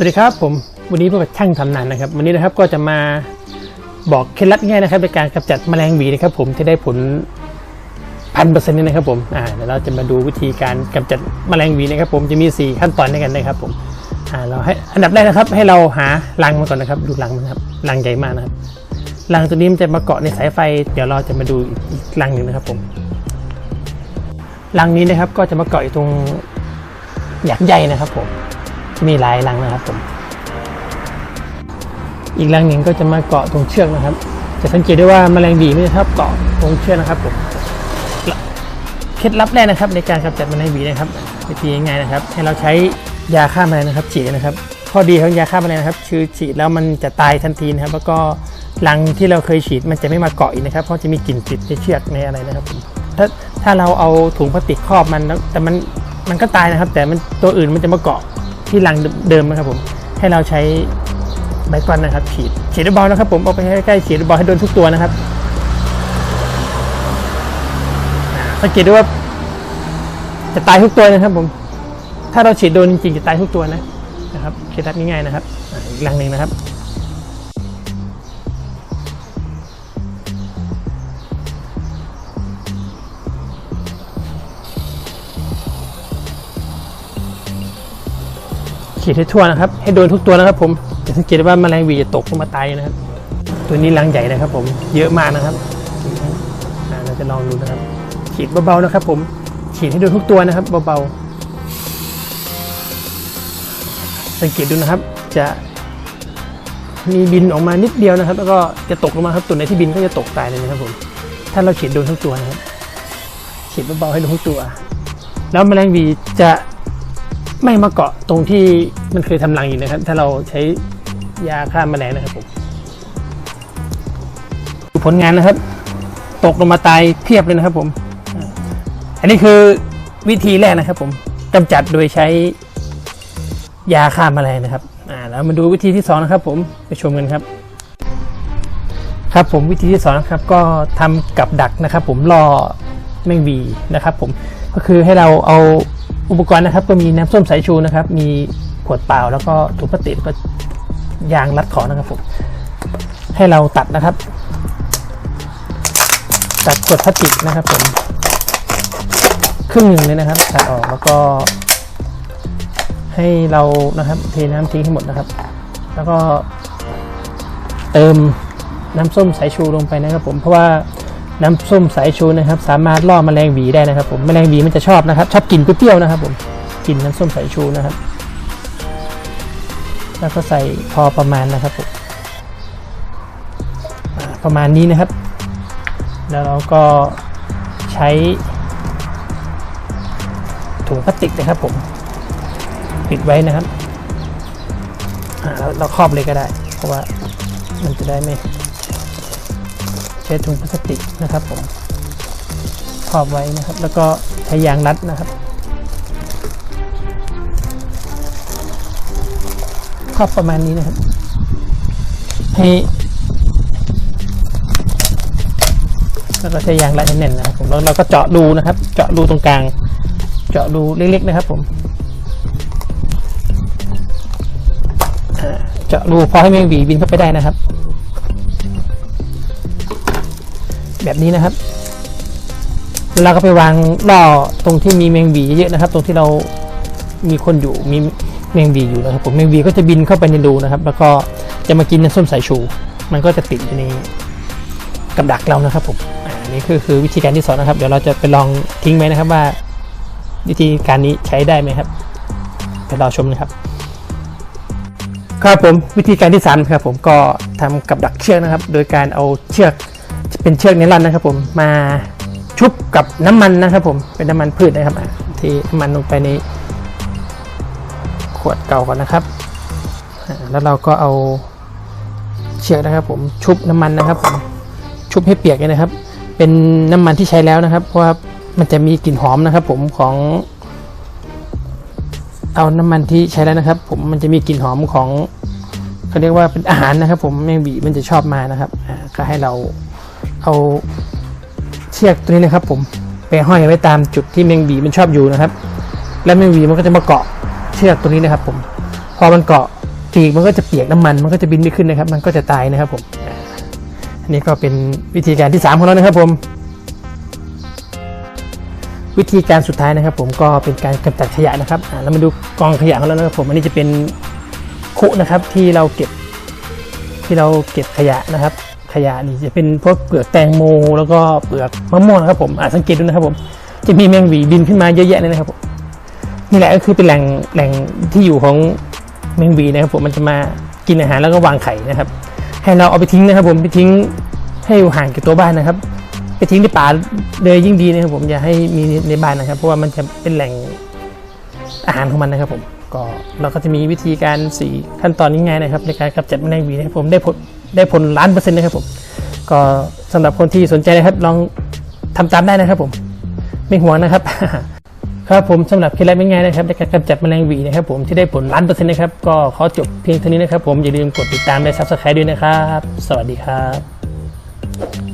สวัสดีครับผมวันนี้พวกบช่างทำนานนะครับ วันนี้นะครับก็จะมาบอกเคล็ดลับง่ายนะครับในการกำจัดแมลงหวีนะครับ ผมที่ได้ผลพันเปอร์เซ็นต์นะครับผมอ่าเดี๋ยวเราจะมาดูวิธีการกำจัดแมลงหวีนะครับ ผมจะมี 4 ขั้นตอนด้วยกันนะครับ ผมอ่าเราให้อันดับแรกนะครับ ให้เราหารังมาก่อนนะครับดูรังมันนะครับรังใหญ่มากนะครับรังตัวนี้มันจะมาเกาะในสายไฟ เดี๋ยวเราจะมาดูอีกรังหนึ่งนะครับ ผมรังนี้นะครับก็จะมาเกาะอยู่ตรงหยักใหญ่นะครับ ผม มีหลายรังนะครับผมอีกรังหนึ่งก็จะมาเกาะตรงเชือกนะครับ จะสังเกตได้ว่าแมลงบีไม่ชอบเกาะตรงเชือกนะครับผมเคล็ดลับแรกนะครับในการกำจัดแมลงบีนะครับวิธีง่ายๆนะครับ ให้เราใช้ยาฆ่าแมลงนะครับฉีดนะครับ ข้อดีของยาฆ่าแมลงนะครับ คือฉีดแล้วมันจะตายทันทีนะครับ แล้วก็รังที่เราเคยฉีดมันจะไม่มาเกาะอีกนะครับ เพราะจะมีกลิ่นติดในเชือกในอะไรนะครับ ถ้าถ้าเราเอาถุงพลาสติกครอบมันแล้วแต่มันมันก็ตายนะครับ แต่มันตัวอื่นมันจะมาเกาะ ที่รังเดิมนะครับผมให้เราใช้ใบก้อนนะครับฉีดฉีดบอลนะครับผมเอาไปให้ใกล้ๆฉีดบอลให้โดนทุกตัวนะครับสังเกตดูว่าจะตายทุกตัวนะครับผม ถ้าเราฉีดโดนจริงๆจะตายทุกตัวนะนะครับเคล็ดลับง่ายๆนะครับอีกรังหนึ่งนะครับ ฉีดให้ทั่วนะครับ ให้โดนทุกตัวนะครับ ผมจะสังเกตว่าแมลงวีจะตกลงมาตายนะครับ ตัวนี้รังใหญ่นะครับ ผมเยอะมากนะครับเราจะลองดูนะครับ ฉีดเบาๆนะครับ ผมฉีดให้โดนทุกตัวนะครับเบาๆสังเกตดูนะครับ จะมีบินออกมานิดเดียวนะครับ แล้วก็จะตกลงมาครับตัวไหนที่บินก็จะตกตายเลยนะครับผมถ้าเราฉีดโดนทุกตัวนะครับฉีดเบาๆให้โดนทุกตัว แล้วแมลงวีจะไม่มาเกาะตรงที่ มันเคยทำรังอยู่นะครับ ถ้าเราใช้ยาฆ่าแมลงนะครับผมดูผลงานนะครับ ตกลงมาตายเพียบเลยนะครับผม อันนี้คือวิธีแรกนะครับ ผมกำจัดโดยใช้ยาฆ่าแมลงนะครับอ่าแล้วมาดูวิธีที่สองนะครับ ผมไปชมกันครับ ครับผมวิธีที่สองนะครับ ก็ทำกับดักนะครับ ผมล่อแมงวีนะครับ ผมก็คือให้เราเอาอุปกรณ์นะครับ ก็มีน้ำส้มสายชูนะครับ มี ขวดเปล่าแล้วก็ถุงพลาสติกก็ยางรัดคอนะครับผมให้เราตัดนะครับ ตัดขวดพลาสติกนะครับผมครึ่งหนึ่งเลยนะครับตัดออกแล้วก็ ให้เรานะครับเทน้ำทิ้งให้หมดนะครับ แล้วก็เติมน้ำส้มสายชูลงไปนะครับ ผมเพราะว่าน้ำส้มสายชูนะครับ สามารถล่อแมลงหวีได้นะครับ ผมแมลงหวีมันจะชอบนะครับ ชอบกลิ่นเปรี้ยวนะครับ ผมกลิ่นน้ำส้มสายชูนะครับ แล้วก็ใส่พอประมาณนะครับผมประมาณนี้นะครับ แล้วเราก็ใช้ถุงพลาสติกนะครับผมปิดไว้นะครับเราครอบเลยก็ได้ เพราะว่ามันจะได้ไม่ใช้ถุงพลาสติกนะครับผมครอบไว้นะครับ แล้วก็ใช้ยางรัดนะครับ ครอบประมาณนี้นะครับ ให้แล้วก็ใช้ยางรัดให้แน่นนะครับผมแล้วเราก็เจาะรูนะครับ เจาะรูตรงกลาง เจาะรูเล็กๆนะครับ ผมเจาะรูพอให้แมงวีบินเข้าไปได้นะครับ แบบนี้นะครับแล้วเราก็ไปวางล่อตรงที่มีแมงหวีเยอะๆนะครับ ตรงที่เรามีคนอยู่มี แมงวีอยู่นะครับผมแมงวีก็จะบินเข้าไปในรูนะครับ แล้วก็จะมากินน้ำส้มสายชู มันก็จะติดอยู่ในกับดักเรานะครับผมอันนี่คือคือวิธีการที่สองนะครับ เดี๋ยวเราจะไปลองทิ้งไว้นะครับว่า วิธีการนี้ใช้ได้ไหมครับไปรอชมนะครับครับผมวิธีการที่สามครับผมก็ทำกับดักเชือกนะครับ โดยการเอาเชือกเป็นเชือกไนลอนนะครับ ผมมาชุบกับน้ำมันนะครับ ผมเป็นน้ำมันพืชนะครับที่น้ำมันลงไปใน ขวดเก่าก่อนนะครับ แล้วเราก็เอาเชือกนะครับ ผมชุบน้ำมันนะครับผมชุบให้เปียกเลยนะครับ เป็นน้ำมันที่ใช้แล้วนะครับ เพราะว่ามันจะมีกลิ่นหอมนะครับ ผมของ เอาน้ำมันที่ใช้แล้วนะครับ ผมมันจะมีกลิ่นหอมของเขาเรียกว่าเป็นอาหารนะครับ ผมแมงหวีมันจะชอบมานะครับก็ให้เราเอาเชือกตัวนี้นะครับ ผมไปห้อยไว้ตามจุดที่แมงหวีมันชอบอยู่นะครับ แล้วแมงหวีมันก็จะมาเกาะ เชือกตัวนี้นะครับผม พอมันเกาะปีกมันก็จะเปียกน้ำมัน มันก็จะบินไม่ขึ้นนะครับ มันก็จะตายนะครับผมอันนี้ก็เป็นวิธีการที่ 3 ของเรานะครับผม วิธีการสุดท้ายนะครับ ผมก็เป็นการกำจัดขยะนะครับอ่าเรามาดูกองขยะของเรานะครับผมอันนี้จะเป็นคุนะครับที่เราเก็บที่เราเก็บขยะนะครับ ขยะนี่จะเป็นพวกเปลือกแตงโม แล้วก็เปลือกมะม่วงนะครับผมอาจสังเกตดูนะครับผมจะมีแมงวีบินขึ้นมาเยอะแยะเลยนะครับผม นี่แหละก็คือเป็นแหล่งแหล่งที่อยู่ของแมงวีนะครับผมมันจะมากินอาหารแล้วก็วางไข่นะครับ ให้เราเอาไปทิ้งนะครับ ผมไปทิ้งให้อยู่ห่างจากตัวบ้านนะครับ ไปทิ้งในป่าเลยยิ่งดีนะครับ ผมอย่าให้มีในบ้านนะครับ เพราะว่ามันจะเป็นแหล่งอาหารของมันนะครับ ผมก็เราก็จะมีวิธีการสี่ขั้นตอนง่ายๆนะครับ ในการกำจัดแมลงวีนะครับผมได้ผลได้ผลล้านเปอร์เซ็นต์นะครับผมก็สำหรับคนที่สนใจนะครับลองทำตามได้นะครับ ผมไม่ห่วงนะครับ ครับผมสำหรับเคล็ดลับง่ายๆนะครับในการกำจัดแมลงหวีนะครับผมที่ได้ผลล้านเปอร์เซ็นต์นะครับก็ขอจบเพียงเท่านี้นะครับผมอย่าลืมกดติดตามและซับสไครต์ด้วยนะครับ สวัสดีครับ